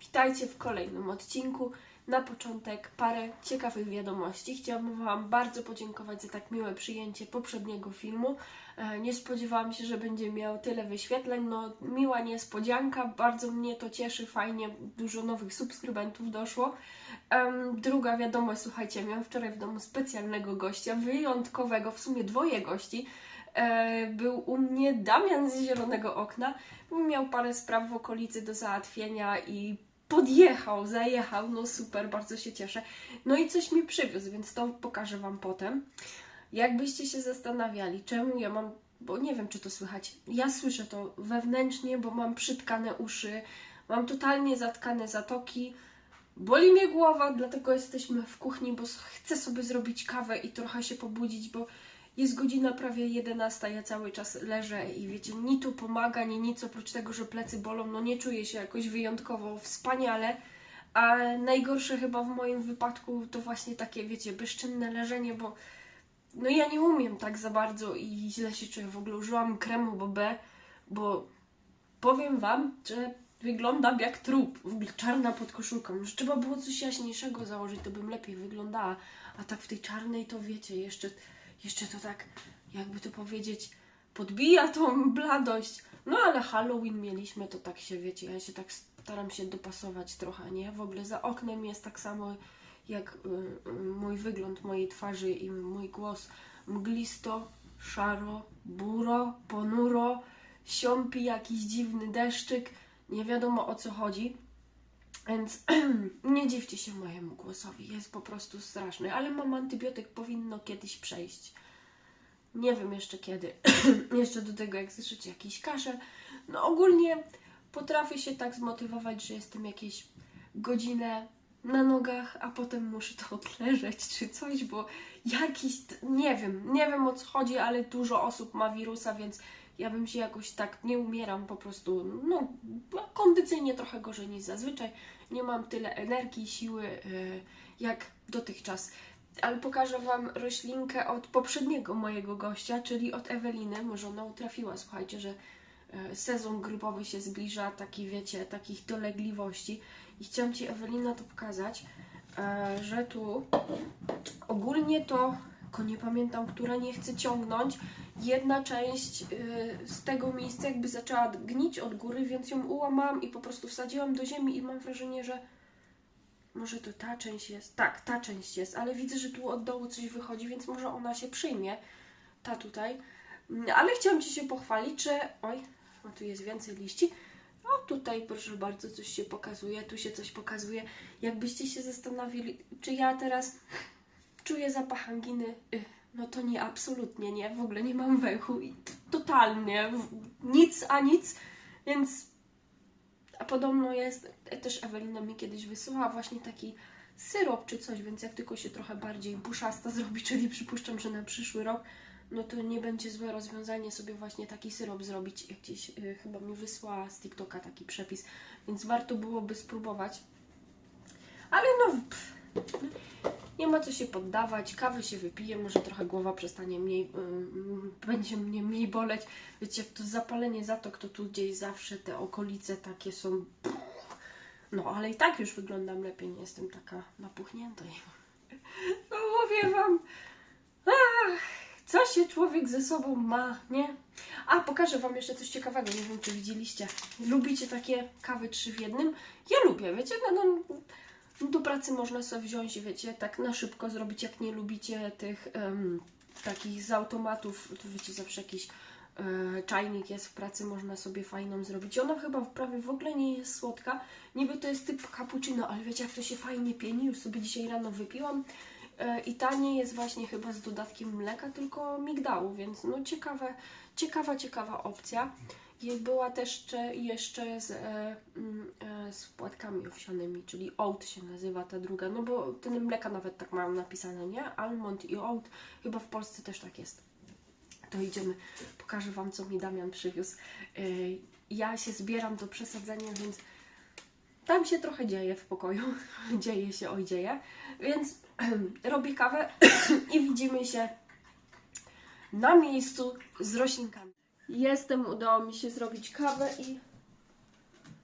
Witajcie w kolejnym odcinku. Na początek parę ciekawych wiadomości. Chciałabym Wam bardzo podziękować za tak miłe przyjęcie poprzedniego filmu. E, Nie spodziewałam się, że będzie miał tyle wyświetleń. No, miła niespodzianka, bardzo mnie to cieszy, fajnie, dużo nowych subskrybentów doszło. Druga wiadomość, słuchajcie, miałam wczoraj w domu specjalnego gościa, wyjątkowego, w sumie dwoje gości. E, Był u mnie Damian z Zielonego Okna. Miał parę spraw w okolicy do załatwienia i podjechał, zajechał, no super, bardzo się cieszę. No i coś mi przywiózł, więc to pokażę Wam potem. Jakbyście się zastanawiali, czemu ja mam, bo nie wiem, czy to słychać, ja słyszę to wewnętrznie, bo mam przytkane uszy, mam totalnie zatkane zatoki, boli mnie głowa, dlatego jesteśmy w kuchni, bo chcę sobie zrobić kawę i trochę się pobudzić, bo jest godzina prawie 11, ja cały czas leżę i wiecie, ni tu pomaga, ni nic, oprócz tego, że plecy bolą, no nie czuję się jakoś wyjątkowo wspaniale, a najgorsze chyba w moim wypadku to właśnie takie, wiecie, bezczynne leżenie, bo no ja nie umiem tak za bardzo i źle się czuję. W ogóle użyłam kremu Bobę, bo powiem Wam, że wyglądam jak trup, w ogóle czarna podkoszulka. Może trzeba było coś jaśniejszego założyć, to bym lepiej wyglądała. A tak w tej czarnej to wiecie, jeszcze, jeszcze to tak, jakby to powiedzieć, podbija tą bladość. No ale Halloween mieliśmy, to tak się wiecie, ja się tak staram się dopasować trochę, nie? W ogóle za oknem jest tak samo jak y, y, mój wygląd mojej twarzy i mój głos. Mglisto, szaro, buro, ponuro, siąpi jakiś dziwny deszczyk. Nie wiadomo o co chodzi. Więc nie dziwcie się mojemu głosowi, jest po prostu straszny, ale mam antybiotyk, powinno kiedyś przejść. Nie wiem jeszcze kiedy. jeszcze do tego, jak słyszycie jakiś kaszel. No ogólnie potrafię się tak zmotywować, że jestem jakieś godzinę na nogach, a potem muszę to odleżeć czy coś, bo jakiś, nie wiem, nie wiem o co chodzi, ale dużo osób ma wirusa, więc ja bym się jakoś tak, nie umieram po prostu, no kondycyjnie trochę gorzej niż zazwyczaj, nie mam tyle energii, siły y, jak dotychczas. Ale pokażę Wam roślinkę od poprzedniego mojego gościa, czyli od Eweliny. Może ona utrafiła, słuchajcie, że sezon grypowy się zbliża, taki wiecie, takich dolegliwości. I chciałam Ci, Ewelina, to pokazać, e, że tu ogólnie to, tylko nie pamiętam, która nie chce ciągnąć, jedna część e, z tego miejsca jakby zaczęła gnić od góry, więc ją ułamałam i po prostu wsadziłam do ziemi i mam wrażenie, że może to ta część jest. Tak, ta część jest, ale widzę, że tu od dołu coś wychodzi, więc może ona się przyjmie. Ta tutaj. Mm, Ale chciałam Ci się pochwalić, że. Oj, o, tu jest więcej liści. O, tutaj proszę bardzo, coś się pokazuje, tu się coś pokazuje. Jakbyście się zastanowili, czy ja teraz czuję zapach anginy, y, no to nie, absolutnie nie, w ogóle nie mam węchu i totalnie, nic a nic, więc a podobno jest, też Ewelina mi kiedyś wysyłała właśnie taki syrop czy coś, więc jak tylko się trochę bardziej buszasta zrobi, czyli przypuszczam, że na przyszły rok, no to nie będzie złe rozwiązanie sobie właśnie taki syrop zrobić. Jak Gdzieś y, chyba mi wysłała z TikToka taki przepis, więc warto byłoby spróbować. Ale no, pff, nie ma co się poddawać, kawy się wypije, może trochę głowa przestanie mniej, ym, będzie mnie mniej boleć. Wiecie, jak to zapalenie zatok, to tu gdzieś zawsze te okolice takie są. No, ale i tak już wyglądam lepiej, nie jestem taka napuchnięta. No mówię wam, ach, co się człowiek ze sobą ma, nie? A, pokażę wam jeszcze coś ciekawego, nie wiem czy widzieliście. Lubicie takie kawy trzy w jednym? Ja lubię, wiecie, no, no do pracy można sobie wziąć, wiecie, tak na szybko zrobić, jak nie lubicie tych em, takich z automatów, to wiecie, zawsze jakiś e, czajnik jest w pracy, można sobie fajną zrobić. Ona chyba prawie w ogóle nie jest słodka, niby to jest typ cappuccino, ale wiecie, jak to się fajnie pieni, już sobie dzisiaj rano wypiłam i ta nie jest właśnie chyba z dodatkiem mleka, tylko migdału, więc no ciekawe, ciekawa, ciekawa opcja. I była też jeszcze, z, e, mm, e, z płatkami owsianymi, czyli oat się nazywa ta druga, no bo ten mleka nawet tak mają napisane, nie? Almond i oat, chyba w Polsce też tak jest. To idziemy, pokażę Wam, co mi Damian przywiózł. E, ja się zbieram do przesadzenia, więc tam się trochę dzieje w pokoju. dzieje się, oj dzieje. Więc robię kawę i widzimy się na miejscu z roślinkami. Jestem, udało mi się zrobić kawę i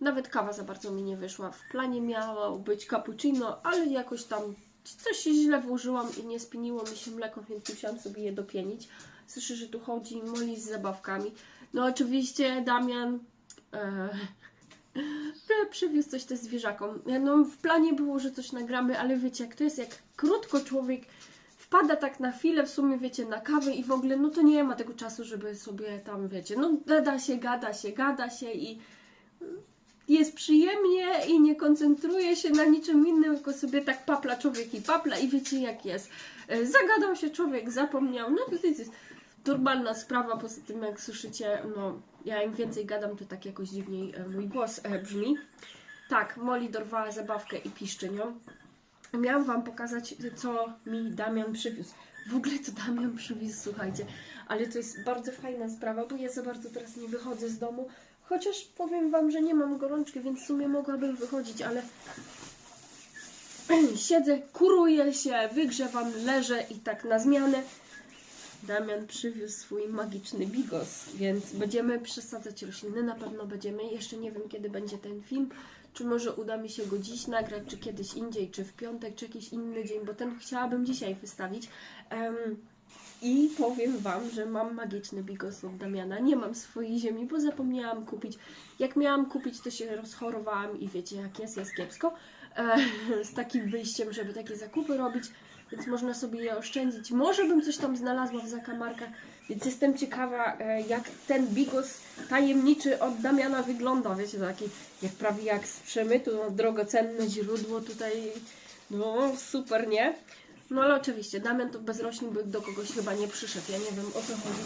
Nawet kawa za bardzo mi nie wyszła. W planie miało być cappuccino, ale jakoś tam coś się źle włożyłam i nie spiniło mi się mleko, więc musiałam sobie je dopienić. Słyszę, że tu chodzi Moli z zabawkami. No oczywiście Damian e, przywiózł coś też zwierzakom. No w planie było, że coś nagramy, ale wiecie jak to jest, jak krótko człowiek wpada tak na chwilę, w sumie wiecie, na kawę i w ogóle, no to nie ma tego czasu, żeby sobie tam, wiecie, no gada się, gada się, gada się i jest przyjemnie i nie koncentruje się na niczym innym, tylko sobie tak papla człowiek i papla i wiecie jak jest. E, Zagadał się człowiek, zapomniał, no to jest normalna sprawa, poza tym jak słyszycie, no ja im więcej gadam, to tak jakoś dziwniej e, mój głos e, brzmi. Tak, Molly dorwała zabawkę i piszczy nią. Miałam Wam pokazać, co mi Damian przywiózł. W ogóle to Damian przywiózł, słuchajcie, ale to jest bardzo fajna sprawa, bo ja za bardzo teraz nie wychodzę z domu. Chociaż powiem Wam, że nie mam gorączki, więc w sumie mogłabym wychodzić, ale siedzę, kuruję się, wygrzewam, leżę i tak na zmianę. Damian przywiózł swój magiczny bigos, więc będziemy przesadzać rośliny, na pewno będziemy. Jeszcze nie wiem, kiedy będzie ten film. Czy może uda mi się go dziś nagrać, czy kiedyś indziej, czy w piątek, czy jakiś inny dzień, bo ten chciałabym dzisiaj wystawić. Em, I powiem Wam, że mam magiczny bigos od Damiana. Nie mam swojej ziemi, bo zapomniałam kupić. Jak miałam kupić, to się rozchorowałam i wiecie, jak jest, jest kiepsko. E, z takim wyjściem, żeby takie zakupy robić, więc można sobie je oszczędzić. Może bym coś tam znalazła w zakamarkach, więc jestem ciekawa, e, jak ten bigos tajemniczy od Damiana wygląda. Wiecie, taki jak prawie jak z przemytu, no, drogocenne źródło tutaj. No super, nie? No ale oczywiście, Damian to bez roślin by do kogoś chyba nie przyszedł. Ja nie wiem o co chodzi.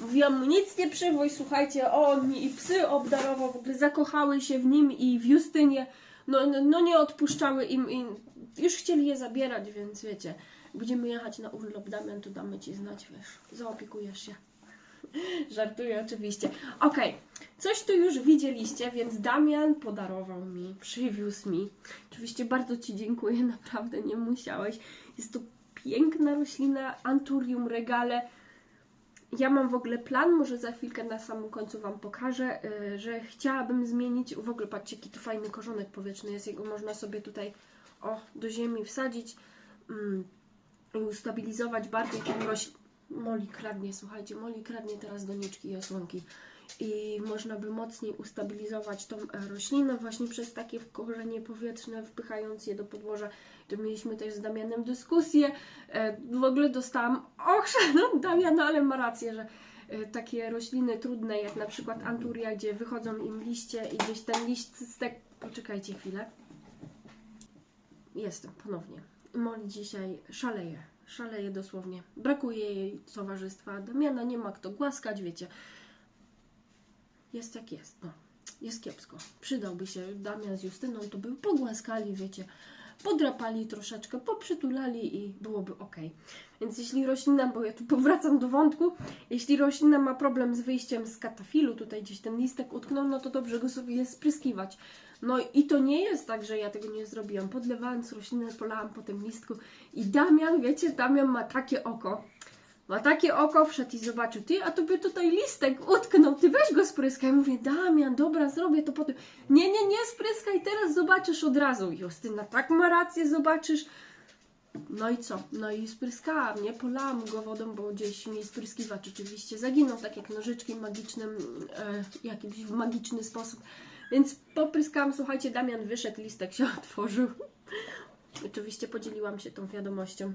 Mówiłam mu nic nie przywoź, słuchajcie, on mi i psy obdarował, w ogóle zakochały się w nim i w Justynie. No, no, no nie odpuszczały im i już chcieli je zabierać, więc wiecie, będziemy jechać na urlop, Damian, to damy Ci znać, wiesz, zaopiekujesz się. Żartuję oczywiście. Okej, coś tu już widzieliście, więc Damian podarował mi, przywiózł mi. Oczywiście bardzo Ci dziękuję, naprawdę nie musiałeś. Jest to piękna roślina, Anturium regale. Ja mam w ogóle plan, może za chwilkę na samym końcu Wam pokażę, yy, że chciałabym zmienić, w ogóle patrzcie, jaki tu fajny korzonek powietrzny jest, jego można sobie tutaj o, do ziemi wsadzić mm, i ustabilizować bardziej tą roślinę. Moli kradnie, słuchajcie, Moli kradnie teraz doniczki i osłonki i można by mocniej ustabilizować tą e, roślinę właśnie przez takie korzenie powietrzne, wpychając je do podłoża. To mieliśmy też z Damianem dyskusję. E, W ogóle dostałam ochrzan od Damiana, ale ma rację, że e, takie rośliny trudne, jak na przykład anturia, gdzie wychodzą im liście i gdzieś ten liść stek... Poczekajcie chwilę. Jestem ponownie. Moli dzisiaj szaleje. Szaleje dosłownie. Brakuje jej towarzystwa. Damiana nie ma kto głaskać, wiecie. Jest jak jest, no. Jest kiepsko. Przydałby się Damian z Justyną, to by pogłaskali, wiecie. Podrapali troszeczkę, poprzytulali i byłoby ok. Więc jeśli roślina, bo ja tu powracam do wątku, jeśli roślina ma problem z wyjściem z katafilu, tutaj gdzieś ten listek utknął, no to dobrze go sobie spryskiwać. No i to nie jest tak, że ja tego nie zrobiłam. Podlewając roślinę, polałam po tym listku i Damian, wiecie, Damian ma takie oko. Ma takie oko, wszedł i zobaczył, ty, a tobie tutaj listek utknął, ty weź go spryskaj. Mówię, Damian, dobra, zrobię to potem. Nie, nie, nie spryskaj, teraz zobaczysz od razu. Justyna tak ma rację, zobaczysz. No i co? No i spryskałam, nie? Polałam go wodą, bo gdzieś mi spryskiwacz oczywiście zaginął, tak jak nożyczki magicznym, e, jakimś w magiczny sposób. Więc popryskałam, słuchajcie, Damian wyszedł, listek się otworzył. Oczywiście podzieliłam się tą wiadomością.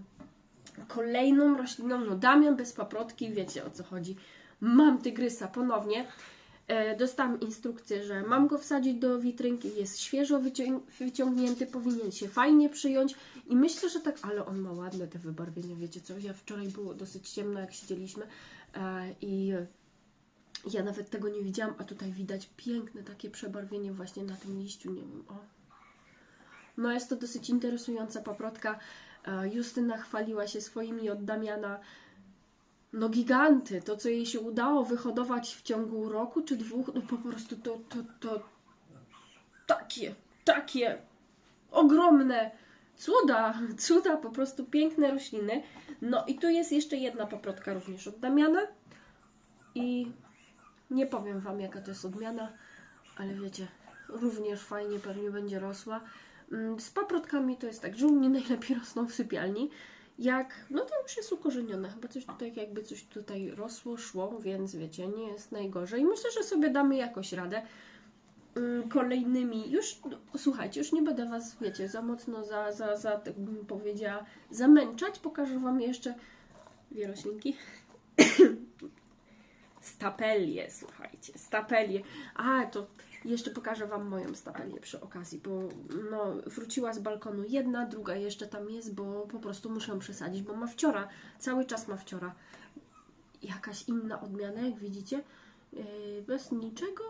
Kolejną rośliną, no Damian bez paprotki, wiecie o co chodzi. Mam tygrysa ponownie. E, dostałam instrukcję, że mam go wsadzić do witrynki, jest świeżo wycią- wyciągnięty, powinien się fajnie przyjąć i myślę, że tak, ale on ma ładne te wybarwienia, wiecie co, ja wczoraj było dosyć ciemno jak siedzieliśmy e, i ja nawet tego nie widziałam, a tutaj widać piękne takie przebarwienie właśnie na tym liściu, nie wiem, o. No jest to dosyć interesująca paprotka. Justyna chwaliła się swoimi od Damiana. No giganty, to co jej się udało wyhodować w ciągu roku czy dwóch, no po prostu to, to, to takie, takie ogromne cuda, cuda, po prostu piękne rośliny. No i tu jest jeszcze jedna paprotka również od Damiana i nie powiem Wam jaka to jest odmiana, ale wiecie, również fajnie pewnie będzie rosła. Mm, Z paprotkami to jest tak, że u mnie najlepiej rosną w sypialni. Jak, no to już jest ukorzenione. Chyba coś tutaj, jakby coś tutaj rosło, szło, więc wiecie, nie jest najgorzej. Myślę, że sobie damy jakoś radę. Mm, Kolejnymi, już no, słuchajcie, już nie będę Was, wiecie, za mocno, za, za, za tak bym powiedziała, zamęczać. Pokażę Wam jeszcze dwie roślinki. Stapelie, słuchajcie, stapelie. A, to jeszcze pokażę Wam moją stapelię przy okazji, bo no, wróciła z balkonu jedna, druga jeszcze tam jest, bo po prostu muszę przesadzić, bo ma wciora, cały czas ma wciora. Jakaś inna odmiana, jak widzicie, yy, bez niczego,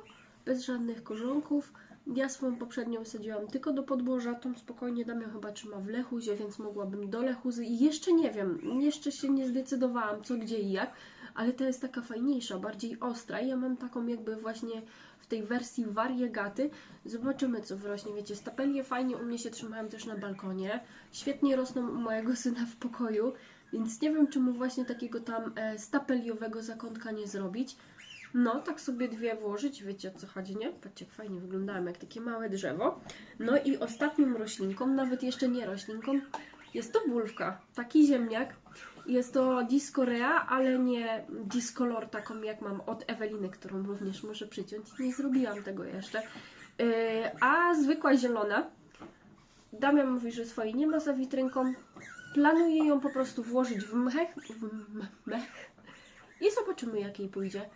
bez żadnych korzonków. Ja swoją poprzednią sadziłam tylko do podłoża, tą spokojnie dam ją chyba trzyma w lechuzie, więc mogłabym do lechuzy i jeszcze nie wiem, jeszcze się nie zdecydowałam co, gdzie i jak, ale ta jest taka fajniejsza, bardziej ostra. Ja mam taką jakby właśnie w tej wersji wariegaty. Zobaczymy, co wyrośnie. Wiecie, stapelie fajnie u mnie się trzymają też na balkonie. Świetnie rosną u mojego syna w pokoju, więc nie wiem, czy mu właśnie takiego tam e, stapeliowego zakątka nie zrobić. No, tak sobie dwie włożyć, wiecie o co chodzi, nie? Patrzcie, jak fajnie wyglądają, jak takie małe drzewo. No i ostatnią roślinką, nawet jeszcze nie roślinką, jest to bulwka, taki ziemniak. Jest to Discorea, ale nie Discolor taką jak mam od Eweliny, którą również muszę przyciąć. Nie zrobiłam tego jeszcze. Yy, a zwykła zielona. Damian mówi, że swojej nie ma za witrynką. Planuję ją po prostu włożyć w mech, w mech i zobaczymy jak jej pójdzie.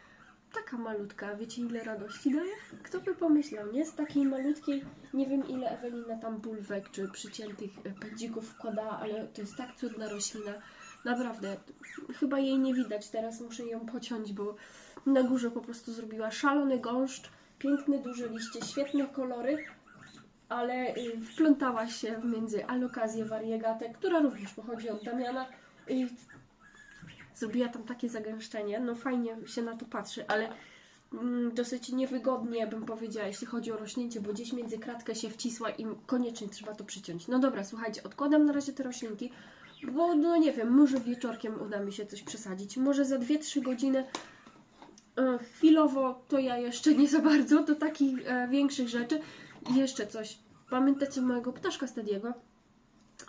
Taka malutka, wiecie ile radości daje? Kto by pomyślał, nie? Z takiej malutkiej, nie wiem ile Ewelina tam bulwek czy przyciętych e, pędzików wkładała, ale to jest tak cudna roślina. Naprawdę, chyba jej nie widać, teraz muszę ją pociąć, bo na górze po prostu zrobiła szalony gąszcz, piękne duże liście, świetne kolory, ale y, wplątała się między alokazję wariegatę, która również pochodzi od Damiana zrobiła tam takie zagęszczenie, no fajnie się na to patrzy, ale mm, dosyć niewygodnie bym powiedziała, jeśli chodzi o rośnięcie, bo gdzieś między kratkę się wcisła i koniecznie trzeba to przyciąć. No dobra, słuchajcie, odkładam na razie te roślinki, bo no nie wiem, może wieczorkiem uda mi się coś przesadzić, może za 2-3 godziny. E, Chwilowo to ja jeszcze nie za bardzo, do takich e, większych rzeczy. I jeszcze coś. Pamiętacie mojego ptaszka Stediego?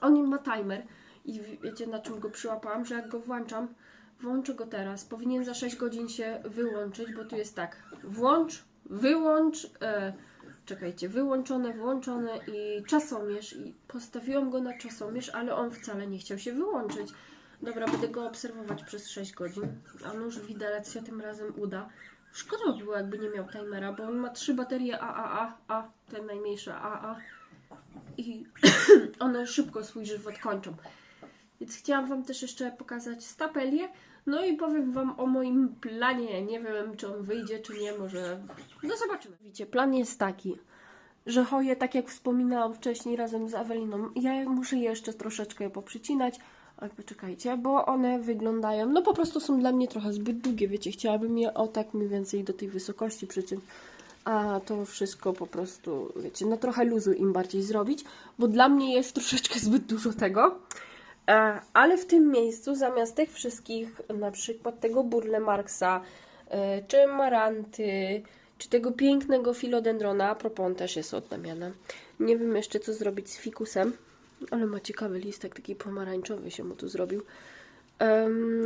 On ma timer i wiecie na czym go przyłapałam, że jak go włączam, włączę go teraz, powinien za 6 godzin się wyłączyć, bo tu jest tak, włącz, wyłącz, e, czekajcie, wyłączone, włączone i czasomierz i postawiłam go na czasomierz, ale on wcale nie chciał się wyłączyć. Dobra, będę go obserwować przez 6 godzin, a nuż widelec się tym razem uda. Szkoda by było, jakby nie miał timera, bo on ma trzy baterie AAA, a te najmniejsze AA i one szybko swój żywot kończą. Więc chciałam Wam też jeszcze pokazać stapelię. No i powiem Wam o moim planie. Nie wiem, czy on wyjdzie, czy nie, może. No zobaczymy. Widzicie, plan jest taki, że hoje, tak jak wspominałam wcześniej razem z Eweliną, ja muszę jeszcze troszeczkę je poprzycinać. Ale poczekajcie, bo one wyglądają, no po prostu są dla mnie trochę zbyt długie, wiecie, chciałabym je o tak mniej więcej do tej wysokości przyciąć, a to wszystko po prostu, wiecie, no trochę luzu im bardziej zrobić, bo dla mnie jest troszeczkę zbyt dużo tego. E, Ale w tym miejscu zamiast tych wszystkich, na przykład tego Burle Marksa, e, czy Maranty, czy tego pięknego filodendrona, a propos on też jest od Damiana. Nie wiem jeszcze co zrobić z fikusem, ale ma ciekawy listek, taki pomarańczowy się mu tu zrobił.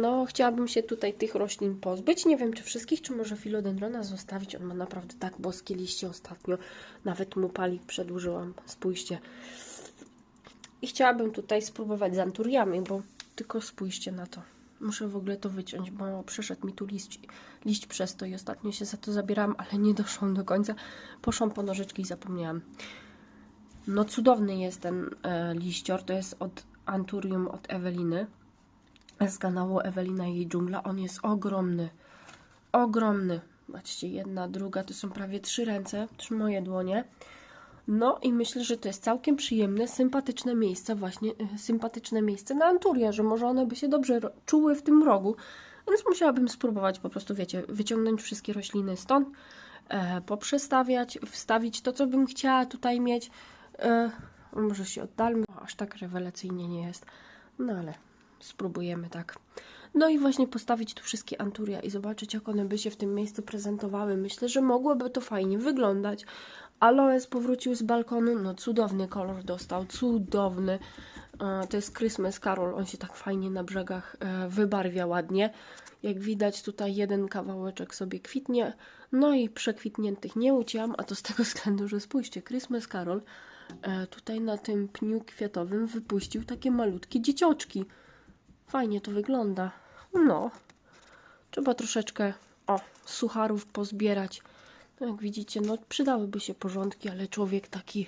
No, chciałabym się tutaj tych roślin pozbyć. Nie wiem, czy wszystkich, czy może filodendrona zostawić. On ma naprawdę tak boskie liście ostatnio. Nawet mu palik przedłużyłam. Spójrzcie. I chciałabym tutaj spróbować z anturiami, bo tylko spójrzcie na to. Muszę w ogóle to wyciąć, bo przeszedł mi tu liść, liść przez to i ostatnio się za to zabierałam, ale nie doszłam do końca. Poszłam po nożyczki i zapomniałam. No cudowny jest ten e, liścior, to jest od Anturium od Eweliny z kanału Ewelina i jej dżungla. On jest ogromny, ogromny. Patrzcie, jedna, druga, to są prawie trzy ręce, trzy moje dłonie. No i myślę, że to jest całkiem przyjemne, sympatyczne miejsce, właśnie e, sympatyczne miejsce na Anturię, że może one by się dobrze czuły w tym rogu. Więc musiałabym spróbować po prostu, wiecie, wyciągnąć wszystkie rośliny stąd, e, poprzestawiać, wstawić to, co bym chciała tutaj mieć. E, może się oddalmy, aż tak rewelacyjnie nie jest, no ale spróbujemy tak. No i właśnie postawić tu wszystkie anturia i zobaczyć, jak one by się w tym miejscu prezentowały. Myślę, że mogłoby to fajnie wyglądać, Aloes powrócił z balkonu, no cudowny kolor dostał, cudowny. E, To jest Christmas Carol, on się tak fajnie na brzegach e, wybarwia ładnie. Jak widać tutaj jeden kawałeczek sobie kwitnie, no i przekwitniętych nie ucięłam, a to z tego względu, że spójrzcie, Christmas Carol e, tutaj na tym pniu kwiatowym wypuścił takie malutkie dziecioczki. Fajnie to wygląda. No, trzeba troszeczkę, o, sucharów pozbierać. No jak widzicie, no przydałyby się porządki, ale człowiek taki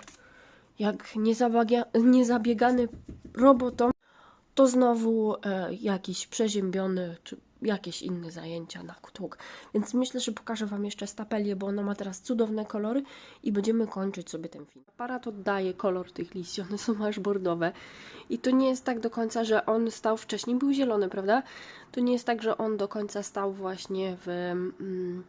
jak niezabagia- niezabiegany robotą, to znowu e, jakiś przeziębiony, czy jakieś inne zajęcia na kutłuk. Więc myślę, że pokażę Wam jeszcze stapelię, bo ona ma teraz cudowne kolory i będziemy kończyć sobie ten film. Aparat oddaje kolor tych liści, one są aż bordowe. I to nie jest tak do końca, że on stał wcześniej, był zielony, prawda? To nie jest tak, że on do końca stał właśnie w... Mm,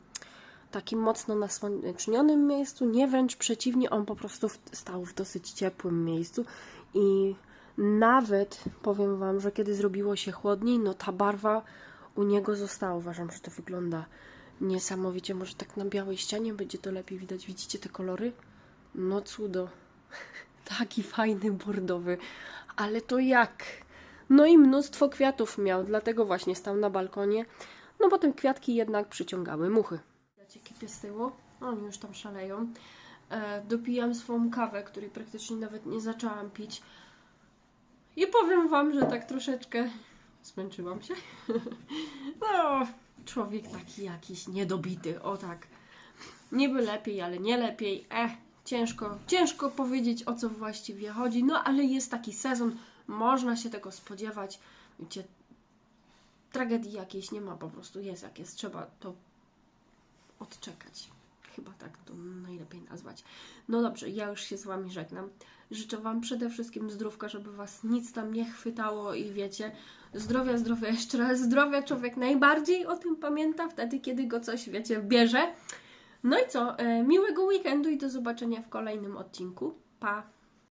takim mocno nasłonecznionym miejscu, nie wręcz przeciwnie, on po prostu stał w dosyć ciepłym miejscu i nawet powiem Wam, że kiedy zrobiło się chłodniej, no ta barwa u niego została. Uważam, że to wygląda niesamowicie. Może tak na białej ścianie będzie to lepiej widać. Widzicie te kolory? No cudo. Taki fajny bordowy. Ale to jak? No i mnóstwo kwiatów miał, dlatego właśnie stał na balkonie. No bo te kwiatki jednak przyciągały muchy. Wiecie, kipię z tyłu. Oni już tam szaleją. E, dopijam swoją kawę, której praktycznie nawet nie zaczęłam pić. I powiem Wam, że tak troszeczkę zmęczyłam się. No, człowiek taki jakiś niedobity, o tak. Niby lepiej, ale nie lepiej. Eh, ciężko, ciężko powiedzieć o co właściwie chodzi. No, ale jest taki sezon, można się tego spodziewać. Wiecie, tragedii jakiejś nie ma, po prostu jest jak jest. Trzeba to odczekać. Chyba tak to najlepiej nazwać. No dobrze, ja już się z Wami żegnam. Życzę Wam przede wszystkim zdrówka, żeby Was nic tam nie chwytało i wiecie, zdrowia, zdrowia, jeszcze raz zdrowia. Człowiek najbardziej o tym pamięta wtedy, kiedy go coś, wiecie, bierze. No i co? E, miłego weekendu i do zobaczenia w kolejnym odcinku. Pa!